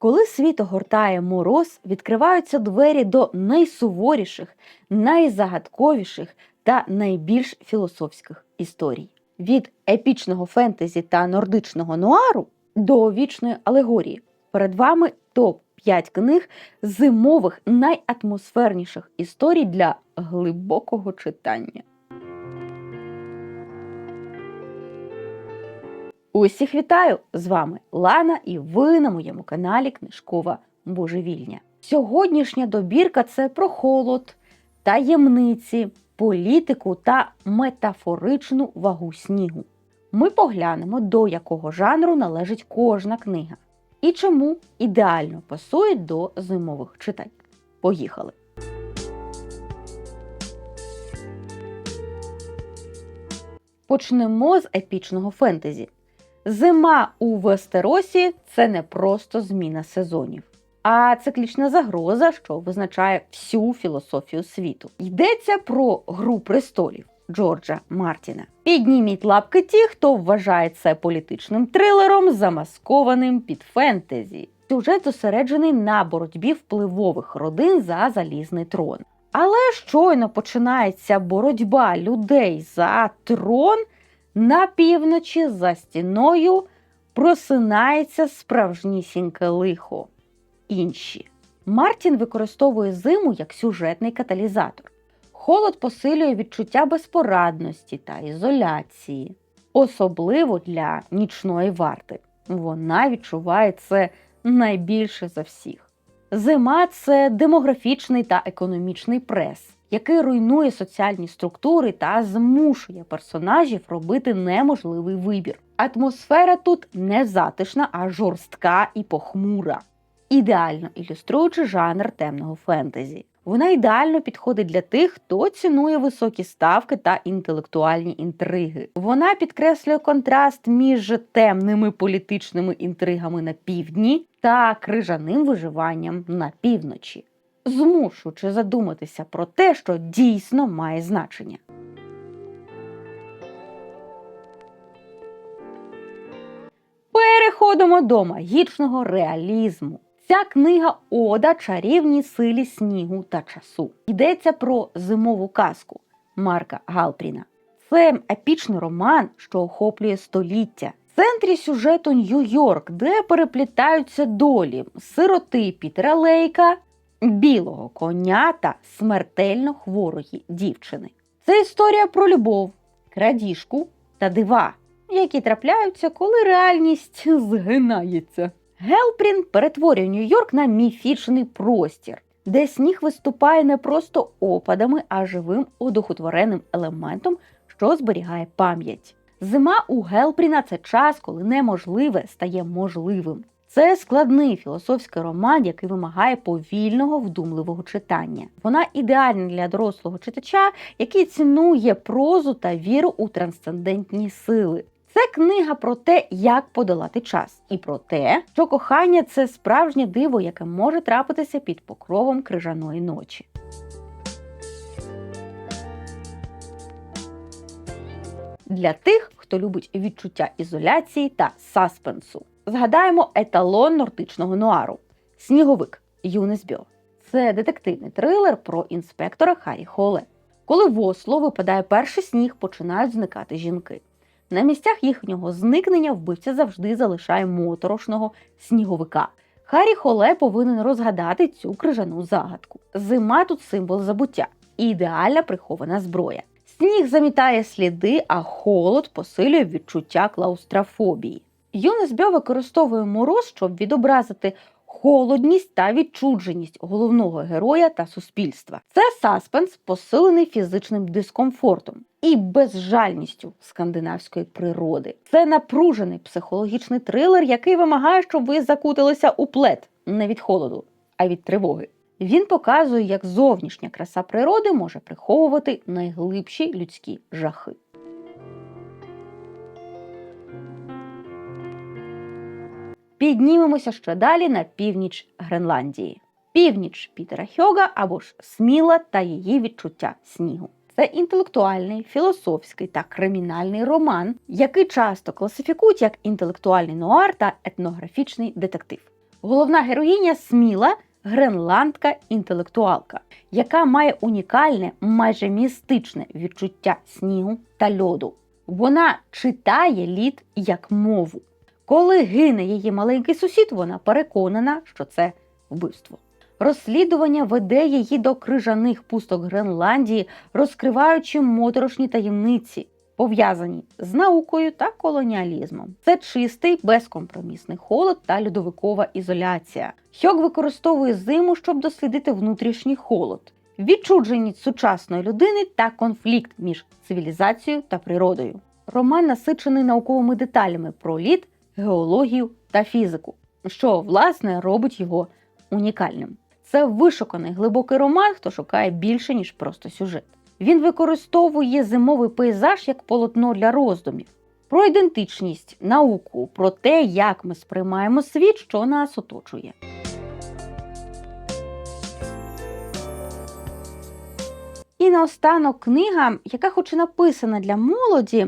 Коли світ огортає мороз, відкриваються двері до найсуворіших, найзагадковіших та найбільш філософських історій. Від епічного фентезі та нордичного нуару до вічної алегорії. Перед вами топ 5 книг зимових найатмосферніших історій для глибокого читання. Усіх вітаю! З вами Лана, і ви на моєму каналі Книжкова Божевільня. Сьогоднішня добірка це про холод, таємниці, політику та метафоричну вагу снігу. Ми поглянемо, до якого жанру належить кожна книга і чому ідеально пасують до зимових читань. Поїхали! Почнемо з епічного фентезі. Зима у Вестеросі це не просто зміна сезонів, а циклічна загроза, що визначає всю філософію світу. Йдеться про гру престолів Джорджа Мартіна. Підніміть лапки ті, хто вважає це політичним трилером, замаскованим під фентезі. Сюжет зосереджений на боротьбі впливових родин за залізний трон. Але щойно починається боротьба людей за трон. На півночі за стіною просинається справжнісіньке лихо. Інші. Мартін використовує зиму як сюжетний каталізатор. Холод посилює відчуття безпорадності та ізоляції, особливо для нічної варти. Вона відчуває це найбільше за всіх. Зима це демографічний та економічний прес який руйнує соціальні структури та змушує персонажів робити неможливий вибір. Атмосфера тут не затишна, а жорстка і похмура, ідеально ілюструючи жанр темного фентезі. Вона ідеально підходить для тих, хто цінує високі ставки та інтелектуальні інтриги. Вона підкреслює контраст між темними політичними інтригами на півдні та крижаним виживанням на півночі змушуючи задуматися про те, що дійсно має значення. Переходимо до магічного реалізму. Ця книга Ода чарівній силі снігу та часу. Йдеться про зимову казку Марка Галпріна. Це епічний роман, що охоплює століття. В центрі сюжету Нью-Йорк, де переплітаються долі сироти Пітера Лейка білого коня та смертельно хворої дівчини. Це історія про любов, крадіжку та дива, які трапляються, коли реальність згинається. Гелпрін перетворює Нью-Йорк на міфічний простір, де сніг виступає не просто опадами, а живим одухотвореним елементом, що зберігає пам'ять. Зима у Гелпріна це час, коли неможливе стає можливим. Це складний філософський роман, який вимагає повільного, вдумливого читання. Вона ідеальна для дорослого читача, який цінує прозу та віру у трансцендентні сили. Це книга про те, як подолати час, і про те, що кохання це справжнє диво, яке може трапитися під покровом крижаної ночі. Для тих, хто любить відчуття ізоляції та саспенсу. Згадаємо еталон нордичного нуару Сніговик Юнес Бьо. Це детективний трилер про інспектора Харі Холе. Коли в Осло випадає перший сніг, починають зникати жінки. На місцях їхнього зникнення вбивця завжди залишає моторошного сніговика. Харі Холе повинен розгадати цю крижану загадку. Зима тут символ забуття і ідеальна прихована зброя. Сніг замітає сліди, а холод посилює відчуття клаустрофобії. Юнес Бьо використовує мороз, щоб відобразити холодність та відчудженість головного героя та суспільства. Це саспенс, посилений фізичним дискомфортом і безжальністю скандинавської природи. Це напружений психологічний трилер, який вимагає, щоб ви закутилися у плед не від холоду, а від тривоги. Він показує, як зовнішня краса природи може приховувати найглибші людські жахи. Піднімемося ще далі на північ Гренландії. Північ Пітера Хьога або ж Сміла та її відчуття снігу. Це інтелектуальний, філософський та кримінальний роман, який часто класифікують як інтелектуальний нуар та етнографічний детектив. Головна героїня сміла гренландка інтелектуалка, яка має унікальне, майже містичне відчуття снігу та льоду. Вона читає лід як мову. Коли гине її маленький сусід, вона переконана, що це вбивство. Розслідування веде її до крижаних пусток Гренландії, розкриваючи моторошні таємниці, пов'язані з наукою та колоніалізмом. Це чистий безкомпромісний холод та льодовикова ізоляція. Хьок використовує зиму, щоб дослідити внутрішній холод, відчудженість сучасної людини та конфлікт між цивілізацією та природою. Роман насичений науковими деталями про лід, геологію та фізику, що власне робить його унікальним. Це вишуканий глибокий роман, хто шукає більше ніж просто сюжет. Він використовує зимовий пейзаж як полотно для роздумів про ідентичність, науку, про те, як ми сприймаємо світ, що нас оточує. І наостанок книга, яка хоч і написана для молоді,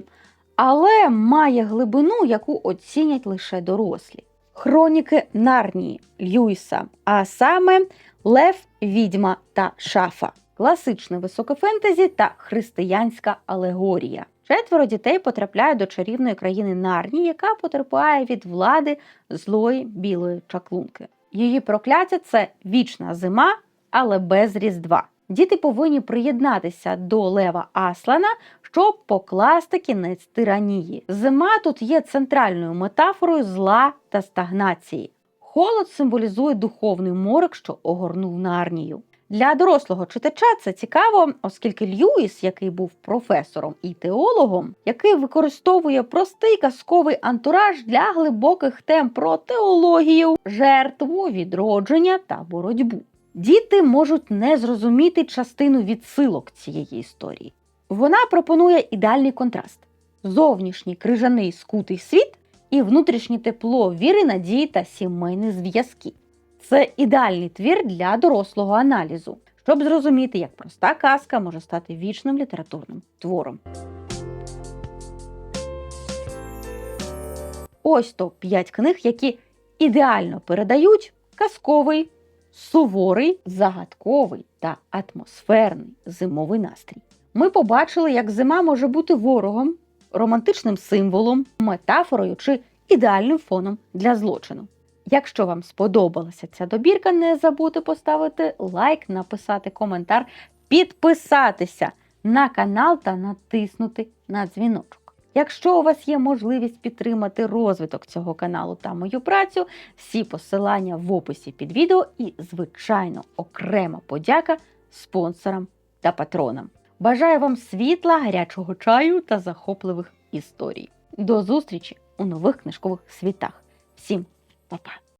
але має глибину, яку оцінять лише дорослі. Хроніки Нарнії Льюіса, а саме Лев, Відьма та Шафа. Класичне високе фентезі та християнська алегорія. Четверо дітей потрапляють до чарівної країни Нарнії, яка потерпає від влади злої білої чаклунки. Її прокляття це вічна зима, але без різдва. Діти повинні приєднатися до Лева Аслана, щоб покласти кінець тиранії. Зима тут є центральною метафорою зла та стагнації. Холод символізує духовний морок, що огорнув Нарнію. Для дорослого читача це цікаво, оскільки Льюіс, який був професором і теологом, який використовує простий казковий антураж для глибоких тем про теологію, жертву, відродження та боротьбу. Діти можуть не зрозуміти частину відсилок цієї історії. Вона пропонує ідеальний контраст: зовнішній крижаний скутий світ і внутрішнє тепло віри, надії та сімейні зв'язки. Це ідеальний твір для дорослого аналізу, щоб зрозуміти, як проста казка може стати вічним літературним твором. Ось то 5 книг, які ідеально передають казковий, суворий, загадковий та атмосферний зимовий настрій. Ми побачили, як зима може бути ворогом, романтичним символом, метафорою чи ідеальним фоном для злочину. Якщо вам сподобалася ця добірка, не забудьте поставити лайк, написати коментар, підписатися на канал та натиснути на дзвіночок. Якщо у вас є можливість підтримати розвиток цього каналу та мою працю, всі посилання в описі під відео і, звичайно, окрема подяка спонсорам та патронам. Бажаю вам світла, гарячого чаю та захопливих історій. До зустрічі у нових книжкових світах. Всім па-па!